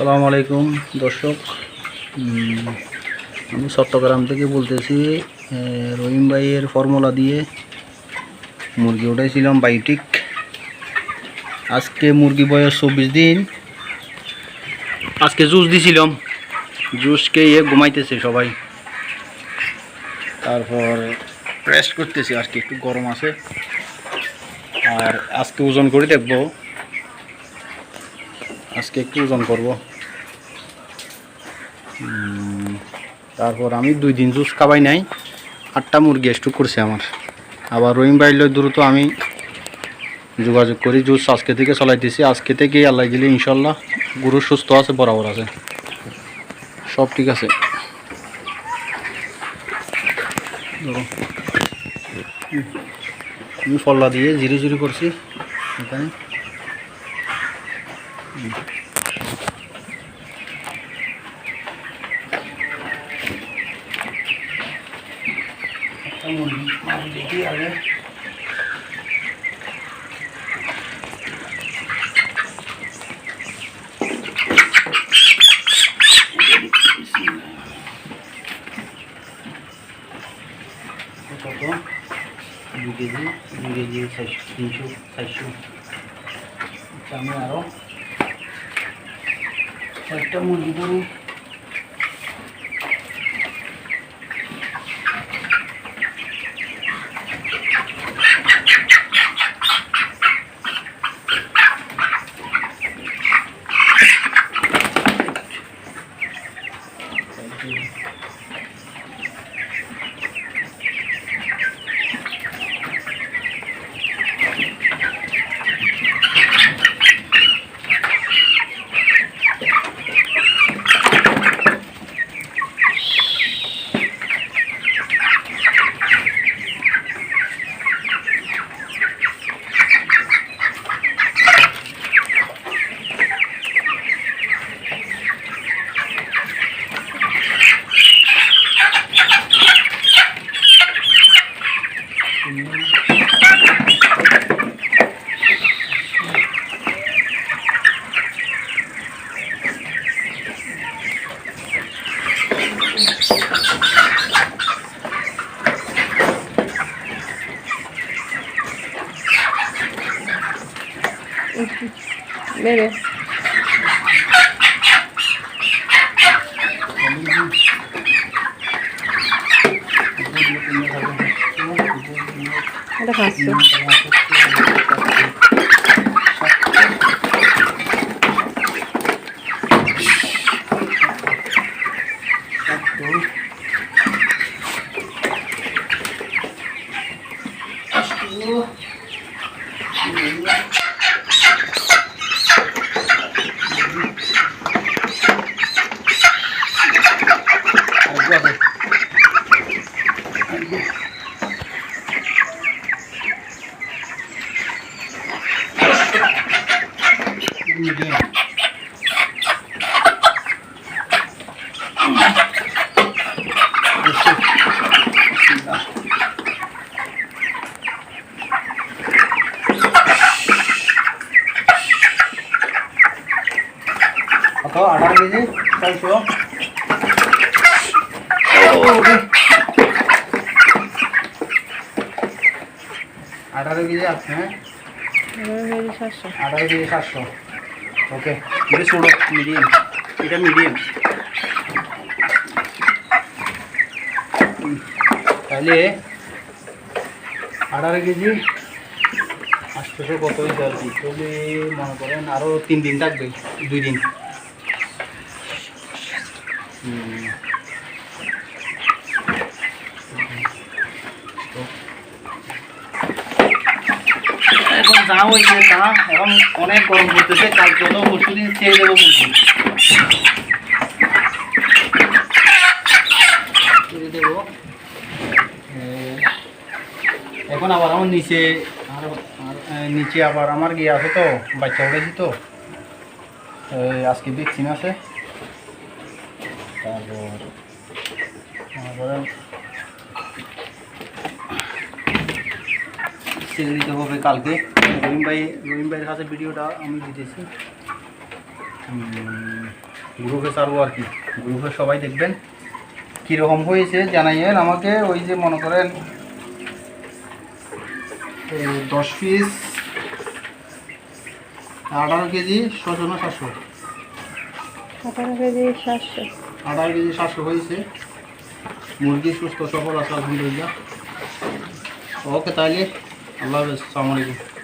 আসসালামু আলাইকুম, দর্শক। আমি চট্টগ্রাম থেকে বলতেছি রহিম ভাইয়ের ফর্মুলা দিয়ে মুরগি উঠাইছিলাম বায়োটিক। আজকে মুরগি বয়স চব্বিশ দিন। আজকে জুস দিছিলাম। জুসকে ইয়ে ঘুমাইতেছে সবাই। তারপর রেস্ট করতেছি, আজকে একটু গরম আছে। আর আজকে ওজন করে দেখব। আজকে একটু ওজন করব। তারপর আমি দুই দিন জুস খাবাই নাই, আটটা মুরগি স্টক করছে আমার। আবার রহিম বাইল দ্রুত আমি যোগাযোগ করি, জুস আজকে থেকে চলাইতেছি আজকে থেকেই আল্লাহ দিলে ইনশাল্লাহ গরু সুস্থ আছে, বরাবর আছে। সব ঠিক আছে। আমি ফল্লা দিয়ে জিরো জিরো করছি। এখানে। 두 개지, 두 개지, 사십, 인슈, 사십. 잠이 알아? একটা মুরগি Bebe. ধরুন খাচ্ছো কত আঠারো কেজি চারশো আঠারো কেজি আছে আঠারো কেজি সাতশো ওকে এটা ছোটো মিডিয়াম এটা মিডিয়াম তাহলে আঠারো কেজি আটশোশো কত হয়েছে আর মনে করেন আরও তিন দিন থাকবে, দুই দিন। হুম। যা হয়েছে তা এখন অনেক গরম পড়তেছে কালকে হলো পরশু দিন ছেড়ে দেবো দেবো এখন আবার আমার নিচে, আর নিচে আবার আমার গিয়ে আছে তো, বাচ্চা উঠেছি তো। আজকে ভ্যাকসিন আছে। তারপর ছেড়ে দিতে হবে কালকে রহিম ভাই রহিম ভাইয়ের কাছে ভিডিওটা আমি দিতেছি। গ্রুপে ছাড়বো আর কি। গ্রুপে সবাই দেখবেন। কীরকম হয়েছে জানাইয়েন আমাকে ওই যে মনে করেন এই দশ পিস আঠারো কেজি ছশো না সাতশো? আঠারো কেজি সাতশো। আঠারো কেজি সাতশো হয়েছে। মুরগি সুস্থ সবল আছে আলহামদুলিল্লাহ ওকে তাহলে। আল্লাহ হাফেজ সালামালাইকুম